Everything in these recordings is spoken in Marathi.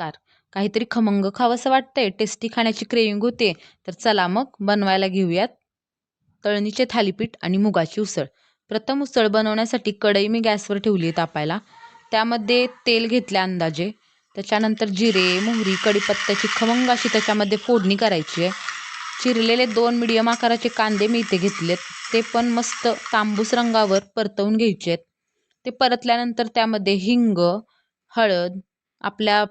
नमस्कार काहीतरी खमंग खावंसं वाटतंय. टेस्टी खाण्याची क्रेविंग होते. तर चला मग बनवायला घेऊयात. तळणीचे थालीपीठ आणि मुगाची उसळ. प्रथम उसळ बनवण्यासाठी कढई मी गॅसवर ठेवली आहे तापायला. त्यामध्ये तेल घेतले अंदाजे. त्याच्यानंतर जिरे मोहरी कढीपत्त्याची खमंग अशी त्याच्यामध्ये फोडणी करायची आहे. चिरलेले दोन मिडियम आकाराचे कांदे मी इथे घेतलेत. ते पण मस्त तांबूस रंगावर परतवून घ्यायचे आहेत. ते परतल्यानंतर त्यामध्ये हिंग हळद आपल्या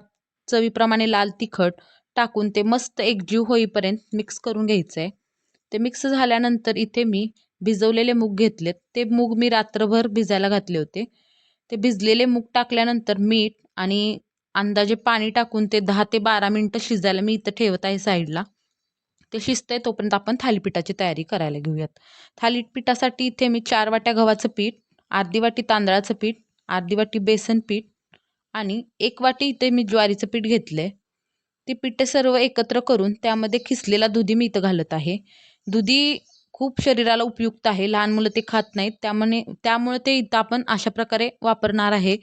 चवीप्रमाणे लाल तिखट टाकून ते मस्त एकजीव होईपर्यंत मिक्स करून घ्यायचं आहे ते मिक्स झाल्यानंतर इथे मी भिजवलेले मूग घेतलेत. ते मूग मी रात्रभर भिजायला घातले होते. ते भिजलेले मूग टाकल्यानंतर मीठ आणि अंदाजे पाणी टाकून ते दहा ते बारा मिनटं शिजायला मी इथं ठेवत आहे साईडला. ते शिजतंय तोपर्यंत आपण थालीपीठाची तयारी करायला घेऊयात. थालीपीठासाठी इथे मी चार वाट्या गव्हाचं पीठ अर्धी वाटी तांदळाचं पीठ अर्धी वाटी बेसन पीठ आणि एक वाटी इथे मी ज्वारीचं पीठ घेतलं आहे ती पिठे सर्व एकत्र करून त्यामध्ये खिसलेला दुधी मी इथं घालत आहे. दुधी खूप शरीराला उपयुक्त आहे. लहान मुलं ते खात नाहीत. त्यामुळे त्यामुळे ते इथं आपण अशा प्रकारे वापरणार आहे.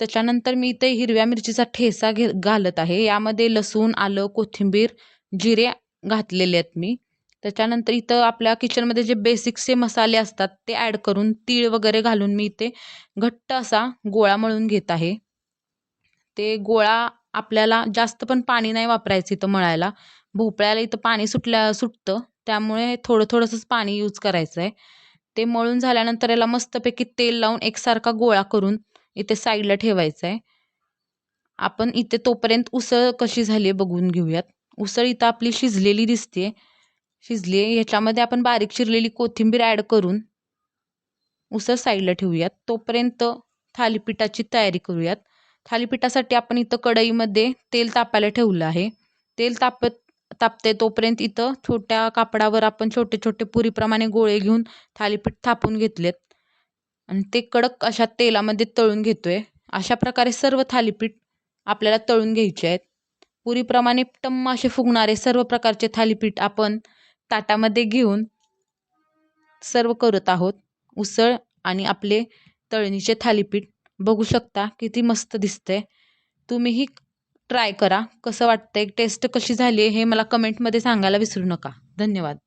त्याच्यानंतर मी इथे हिरव्या मिरचीचा ठेसा घे घालत आहे. यामध्ये लसूण आलं कोथिंबीर जिरे घातलेले आहेत मी. त्याच्यानंतर इथं आपल्या किचनमध्ये जे बेसिकचे मसाले असतात ते ॲड करून तीळ वगैरे घालून मी इथे घट्ट असा गोळा मळून घेत आहे. ते गोळा आपल्याला जास्त पण पाणी नाही वापरायचं इथं मळायला. भोपळ्याला इथं पाणी सुटल्या सुटतं. त्यामुळे थोडं थोडंसंच पाणी यूज करायचं आहे ते मळून झाल्यानंतर याला मस्तपैकी तेल लावून एकसारखा गोळा करून इथे साईडला ठेवायचं आहे आपण इथे तोपर्यंत उसळ कशी झाली आहे बघून घेऊयात. उसळ इथं आपली शिजलेली दिसते शिजली आहे ह्याच्यामध्ये आपण बारीक चिरलेली कोथिंबीर ॲड करून उसळ साईडला ठेवूयात. तोपर्यंत थालीपीठाची तयारी करूयात. थालीपीठासाठी आपण इथं कढईमध्ये तेल तापायला ठेवलं आहे. तेल तापत तापते तोपर्यंत इथं छोट्या कापडावर आपण छोटे छोटे पुरीप्रमाणे गोळे घेऊन थालीपीठ थापून घेतलेत. आणि ते कडक अशा तेलामध्ये तळून घेतो आहे अशा प्रकारे सर्व थालीपीठ आपल्याला तळून घ्यायचे आहेत. पुरीप्रमाणे टम्म असे फुगणारे सर्व प्रकारचे थालीपीठ आपण ताटामध्ये घेऊन सर्व करत आहोत. उसळ आणि आपले तळणीचे थालीपीठ बघू शकता किती मस्त दिसते तुम्हीही ट्राय करा. कसं वाटतंय? टेस्ट कशी झाली आहे हे मला कमेंटमध्ये सांगायला विसरू नका. धन्यवाद.